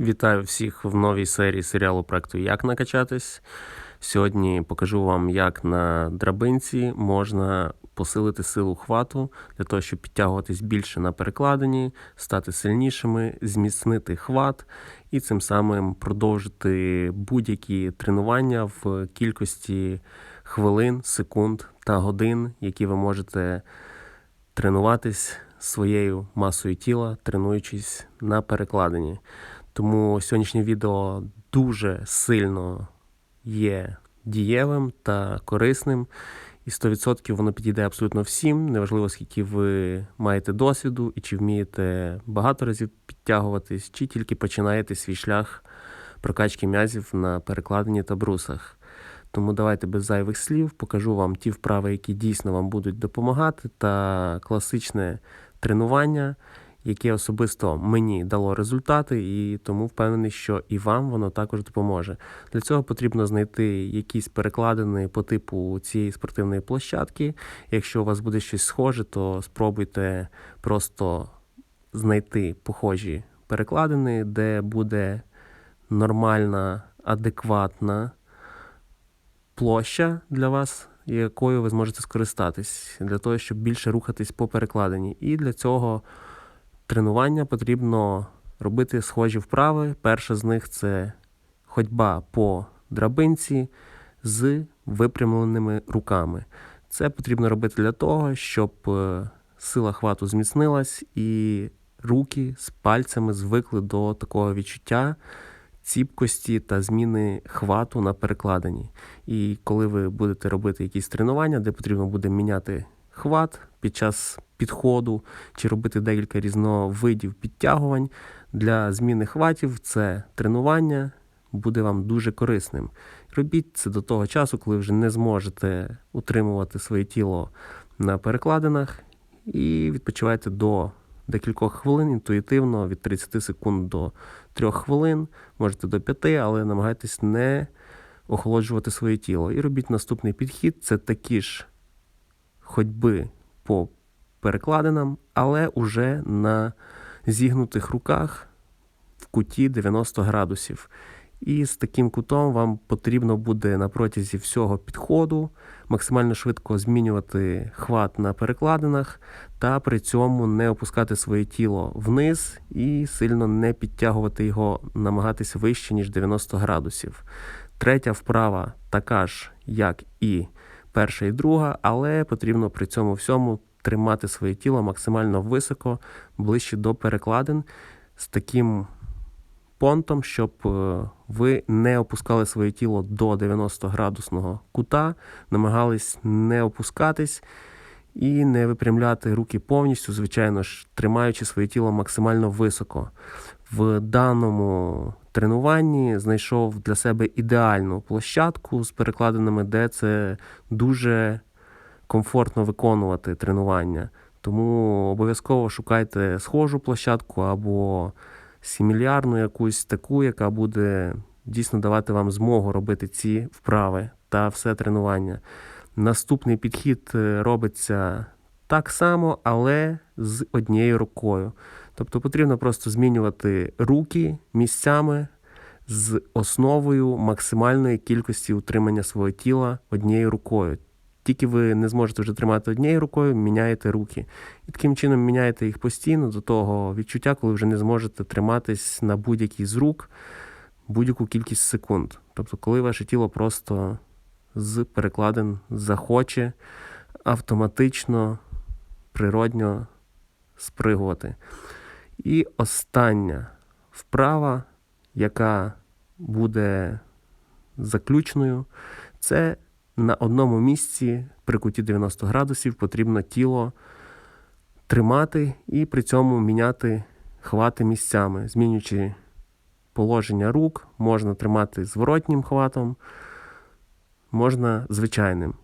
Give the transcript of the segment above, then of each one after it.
Вітаю всіх в новій серії серіалу проекту Як накачатись. Сьогодні покажу вам, як на драбинці можна посилити силу хвату для того, щоб підтягуватись більше на перекладині, стати сильнішими, зміцнити хват і цим самим продовжити будь-які тренування в кількості хвилин, секунд та годин, які ви можете тренуватись своєю масою тіла, тренуючись на перекладині. Тому сьогоднішнє відео дуже сильно є дієвим та корисним. І 100% воно підійде абсолютно всім. Неважливо, скільки ви маєте досвіду і чи вмієте багато разів підтягуватись, чи тільки починаєте свій шлях прокачки м'язів на перекладині та брусах. Тому давайте без зайвих слів покажу вам ті вправи, які дійсно вам будуть допомагати, та класичне тренування, яке особисто мені дало результати, і тому впевнений, що і вам воно також допоможе. Для цього потрібно знайти якісь перекладини по типу цієї спортивної площадки. Якщо у вас буде щось схоже, то спробуйте просто знайти похожі перекладини, де буде нормальна, адекватна площа для вас, якою ви зможете скористатись, для того, щоб більше рухатись по перекладині. І для цього тренування потрібно робити схожі вправи. Перша з них це ходьба по драбинці з випрямленими руками. Це потрібно робити для того, щоб е, сила хвату зміцнилась і руки з пальцями звикли до такого відчуття ціпкості та зміни хвату на перекладині. І коли ви будете робити якісь тренування, де потрібно буде міняти хват під час підходу чи робити декілька різновидів підтягувань для зміни хватів, це тренування буде вам дуже корисним. Робіть це до того часу, коли вже не зможете утримувати своє тіло на перекладинах, і відпочивайте до декількох хвилин інтуїтивно від 30 секунд до 3 хвилин, можете до 5, але намагайтесь не охолоджувати своє тіло. І робіть наступний підхід це такі ж ходьби по перекладинам, але уже на зігнутих руках в куті 90 градусів. І з таким кутом вам потрібно буде на протязі всього підходу максимально швидко змінювати хват на перекладинах, та при цьому не опускати своє тіло вниз і сильно не підтягувати його, намагатися вище, ніж 90 градусів. Третя вправа така ж, як і перша і друга, але потрібно при цьому всьому тримати своє тіло максимально високо, ближче до перекладин з таким понтом, щоб е, ви не опускали своє тіло до 90 градусного кута, намагались не опускатись і не випрямляти руки повністю, звичайно ж, тримаючи своє тіло максимально високо. В даному тренуванні знайшов для себе ідеальну площадку з перекладинами, де це дуже комфортно виконувати тренування. Тому обов'язково шукайте схожу площадку або сімілярну якусь таку, яка буде дійсно давати вам змогу робити ці вправи та все тренування. Наступний підхід е, робиться так само, але з однією рукою. Тобто потрібно просто змінювати руки місцями з основою максимальної кількості утримання свого тіла однією рукою. Тільки ви не зможете вже тримати однією рукою, міняєте руки. І таким чином міняєте їх постійно до того відчуття, коли вже не зможете триматись на будь-якій з рук будь-яку кількість секунд. Тобто, коли ваше тіло просто з перекладин захоче автоматично, природньо спригувати. І остання вправа, яка буде заключною, це на одному місці при куті 90 градусів потрібно тіло тримати і при цьому міняти хвати місцями, змінюючи положення рук, можна тримати зворотнім хватом, можна звичайним.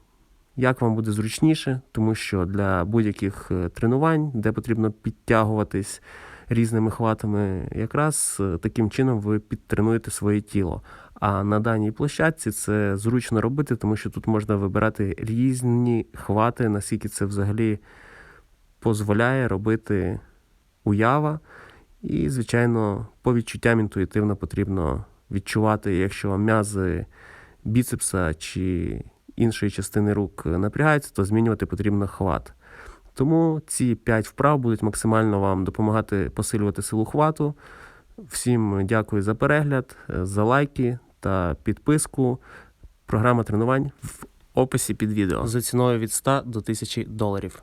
Як вам буде зручніше, тому що для будь-яких е, тренувань, де потрібно підтягуватись різними хватами, якраз е, таким чином ви підтренуєте своє тіло. А на даній площадці це зручно робити, тому що тут можна вибирати різні хвати, наскільки це взагалі дозволяє робити уява. І, звичайно, по відчуттям інтуїтивно потрібно відчувати, якщо м'язи біцепса чи іншої частини рук напрягаються, то змінювати потрібно хват. Тому ці 5 вправ будуть максимально вам допомагати посилювати силу хвату. Всім дякую за перегляд, за лайки та підписку. Програма тренувань в описі під відео за ціною від 100 до 1000 доларів.